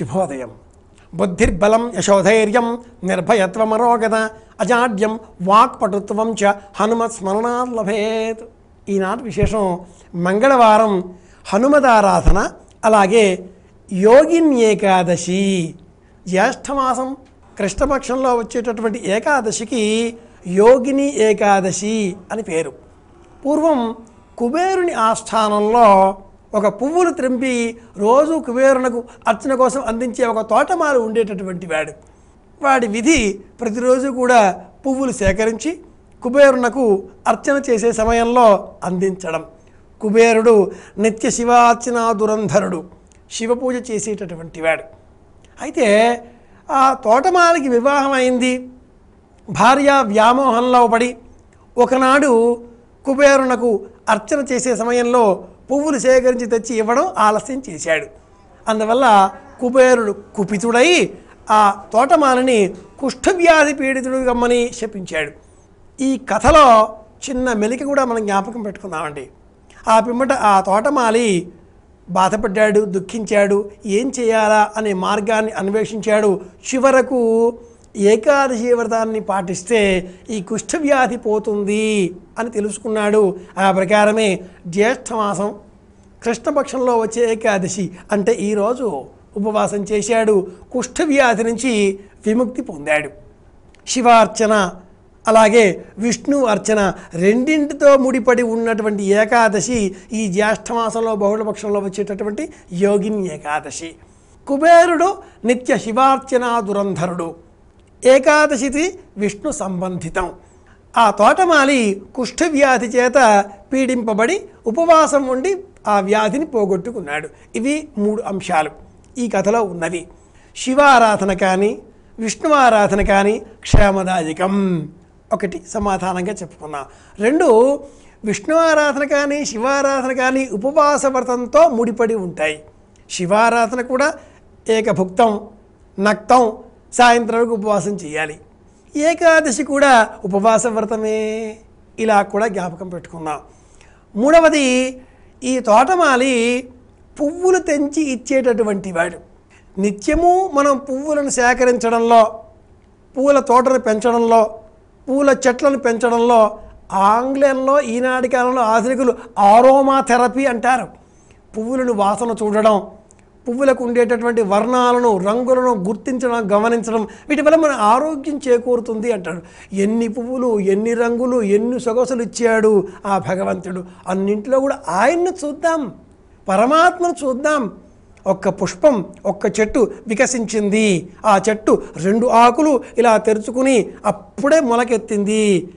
శుభోదయం. బుద్ధిర్బలం యశోధైర్యం నిర్భయత్వమరోగత అజాడ్యం వాక్పటుత్వం చ హనుమత్ స్మరణాత్ లభేత్. ఈనాటి విశేషం మంగళవారం హనుమదారాధన అలాగే యోగిన్ ఏకాదశి. జ్యేష్ఠమాసం కృష్ణపక్షంలో వచ్చేటటువంటి ఏకాదశికి యోగిని ఏకాదశి అని పేరు. పూర్వం కుబేరుని ఆస్థానంలో ఒక పువ్వులు త్రింపి రోజు కుబేరునకు అర్చన కోసం అందించే ఒక తోటమాలు ఉండేటటువంటి వాడు. వాడి విధి ప్రతిరోజు కూడా పువ్వులు సేకరించి కుబేరునకు అర్చన చేసే సమయంలో అందించడం. కుబేరుడు నిత్య శివార్చనా దురంధరుడు శివ పూజ చేసేటటువంటి వాడు. అయితే ఆ తోటమాలికి వివాహం అయింది. భార్య వ్యామోహంలో పడి ఒకనాడు కుబేరునకు అర్చన చేసే సమయంలో పువ్వులు సేకరించి తెచ్చి ఇవ్వడం ఆలస్యం చేశాడు. అందువల్ల కుబేరుడు కుపితుడై ఆ తోటమాలని కుష్ఠవ్యాధి పీడితుడు గమ్మని శపించాడు. ఈ కథలో చిన్న మెలిక కూడా మనం జ్ఞాపకం పెట్టుకుందామండి. ఆ పిమ్మట ఆ తోటమాలి బాధపడ్డాడు దుఃఖించాడు ఏం చేయాలా అనే మార్గాన్ని అన్వేషించాడు. చివరకు ఏకాదశి వ్రతాన్ని పాటిస్తే ఈ కుష్ఠవ్యాధి పోతుంది అని తెలుసుకున్నాడు. ఆ ప్రకారమే జ్యేష్ఠమాసం కృష్ణపక్షంలో వచ్చే ఏకాదశి అంటే ఈరోజు ఉపవాసం చేశాడు. కుష్ఠవ్యాధి నుంచి విముక్తి పొందాడు. శివార్చన అలాగే విష్ణు అర్చన రెండింటితో ముడిపడి ఉన్నటువంటి ఏకాదశి ఈ జ్యేష్ఠమాసంలో బహుళపక్షంలో వచ్చేటటువంటి యోగిని ఏకాదశి. కుబేరుడు నిత్య శివార్చనా దురంధరుడు. ఏకాదశిది విష్ణు సంబంధితం. ఆ తోటమాలి కుష్ఠవ్యాధి చేత పీడింపబడి ఉపవాసం ఉండి ఆ వ్యాధిని పోగొట్టుకున్నాడు. ఇవి మూడు అంశాలు ఈ కథలో ఉన్నవి. శివారాధన కానీ విష్ణు ఆరాధన కానీ క్షేమదాయకం. ఒకటి సమాధానంగా చెప్పుకున్నాం. రెండు విష్ణు ఆరాధన కానీ శివారాధన కానీ ఉపవాస వ్రతంతో ముడిపడి ఉంటాయి. శివారాధన కూడా ఏకభుక్తం నక్తం సాయంత్రం వరకు ఉపవాసం చేయాలి. ఏకాదశి కూడా ఉపవాస వ్రతమే. ఇలా కూడా జ్ఞాపకం పెట్టుకుందాం మూడవది ఈ తోటమాలి పువ్వులు తెంచి ఇచ్చేటటువంటి వాడు. నిత్యము మనం పువ్వులను సేకరించడంలో పూల తోటను పెంచడంలో పూల చెట్లను పెంచడంలో ఆంగ్లంలో ఈనాటి కాలంలో ఆధునికులు ఆరోమా థెరపీ అంటారు. పువ్వులను వాసన చూడడం పువ్వులకు ఉండేటటువంటి వర్ణాలను రంగులను గుర్తించడం గమనించడం వీటి వల్ల మన ఆరోగ్యం చేకూరుతుంది అంటాడు. ఎన్ని పువ్వులు ఎన్ని రంగులు ఎన్ని సొగసులు ఇచ్చాడు ఆ భగవంతుడు. అన్నింటిలో కూడా ఆయన్ను చూద్దాం. పరమాత్మను చూద్దాం. ఒక్క పుష్పం ఒక్క చెట్టు వికసించింది. ఆ చెట్టు రెండు ఆకులు ఇలా తెరుచుకుని అప్పుడే మొలకెత్తింది.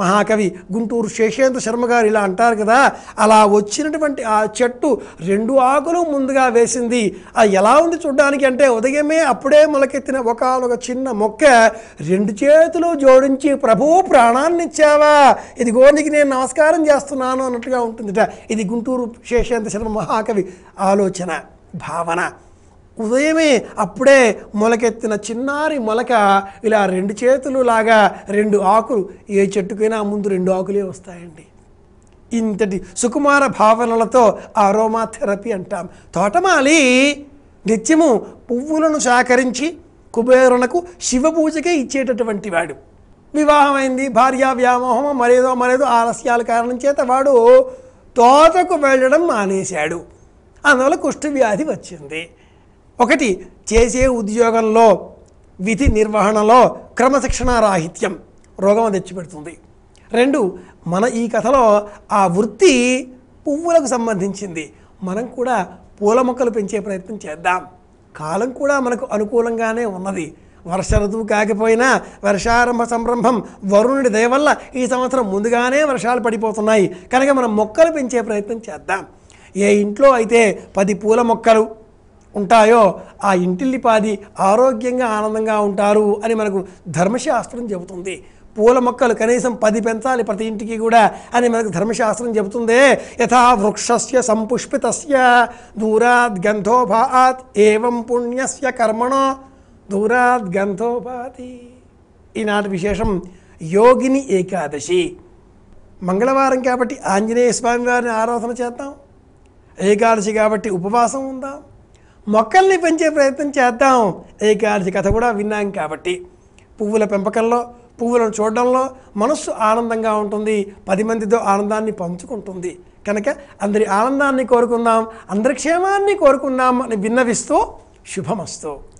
మహాకవి గుంటూరు శేషేంద్ర శర్మ గారు ఇలా అంటారు కదా అలా వచ్చినటువంటి ఆ చెట్టు రెండు ఆకులు ముందుగా వేసింది. అది ఎలా ఉంది చూడడానికి అంటే ఉదయమే అప్పుడే మొలకెత్తిన ఒక చిన్న మొక్క రెండు చేతులు జోడించి ప్రభు ప్రాణాన్ని ఇచ్చావా ఇదిగో నీకు నేను నమస్కారం చేస్తున్నాను అన్నట్టుగా ఉంటుందిట. ఇది గుంటూరు శేషేంద్ర శర్మ మహాకవి ఆలోచన భావన. ఉదయమే అప్పుడే మొలకెత్తిన చిన్నారి మొలక ఇలా రెండు చేతులు లాగా రెండు ఆకులు. ఏ చెట్టుకైనా ముందు రెండు ఆకులే వస్తాయండి. ఇంతటి సుకుమార భావనలతో అరోమా థెరపీ అంటాం. తోటమాలి నిత్యము పువ్వులను సేకరించి కుబేరునకు శివ పూజకే ఇచ్చేటటువంటి వాడు. వివాహమైంది భార్య వ్యామోహం మరేదో మరేదో ఆలస్యాల కారణం చేత వాడు తోటకు వెళ్ళడం మానేశాడు. అందువల్ల కుష్ఠవ్యాధి వచ్చింది. ఒకటి చేసే ఉద్యోగంలో విధి నిర్వహణలో క్రమశిక్షణ రాహిత్యం రోగం తెచ్చిపెడుతుంది. రెండు మన ఈ కథలో ఆ వృత్తి పువ్వులకు సంబంధించింది. మనం కూడా పూల మొక్కలు పెంచే ప్రయత్నం చేద్దాం. కాలం కూడా మనకు అనుకూలంగానే ఉన్నది. వర్ష ఋతువు కాకపోయినా వర్షారంభ సంరంభం వరుణుడి దయ వల్ల ఈ సంవత్సరం ముందుగానే వర్షాలు పడిపోతున్నాయి. కనుక మనం మొక్కలు పెంచే ప్రయత్నం చేద్దాం. ఏ ఇంట్లో అయితే పది పూల మొక్కలు ఉంటాయో ఆ ఇంటిల్లిపాది ఆరోగ్యంగా ఆనందంగా ఉంటారు అని మనకు ధర్మశాస్త్రం చెబుతుంది. పూల మొక్కలు కనీసం పది పెంచాలి ప్రతి ఇంటికి కూడా అని మనకు ధర్మశాస్త్రం చెబుతుందే. యథా వృక్షస్య సంపుష్పితస్య దూరాద్ గంధోభాత్ ఏవం పుణ్యస్య కర్మణో దూరాద్ గంధోభాతి ఈనాటి విశేషం యోగిని ఏకాదశి. మంగళవారం కాబట్టి ఆంజనేయ స్వామి వారిని ఆరాధన చేద్దాం. ఏకాదశి కాబట్టి ఉపవాసం ఉందాం. మొక్కల్ని పెంచే ప్రయత్నం చేద్దాం. ఏకాదశి కథ కూడా విన్నాం కాబట్టి. పువ్వుల పెంపకంలో పువ్వులను చూడడంలో మనస్సు ఆనందంగా ఉంటుంది. పది మందితో ఆనందాన్ని పంచుకుంటుంది. కనుక అందరి ఆనందాన్ని కోరుకుందాం అందరి క్షేమాన్ని కోరుకుందాం అని విన్నవిస్తూ శుభమస్తు.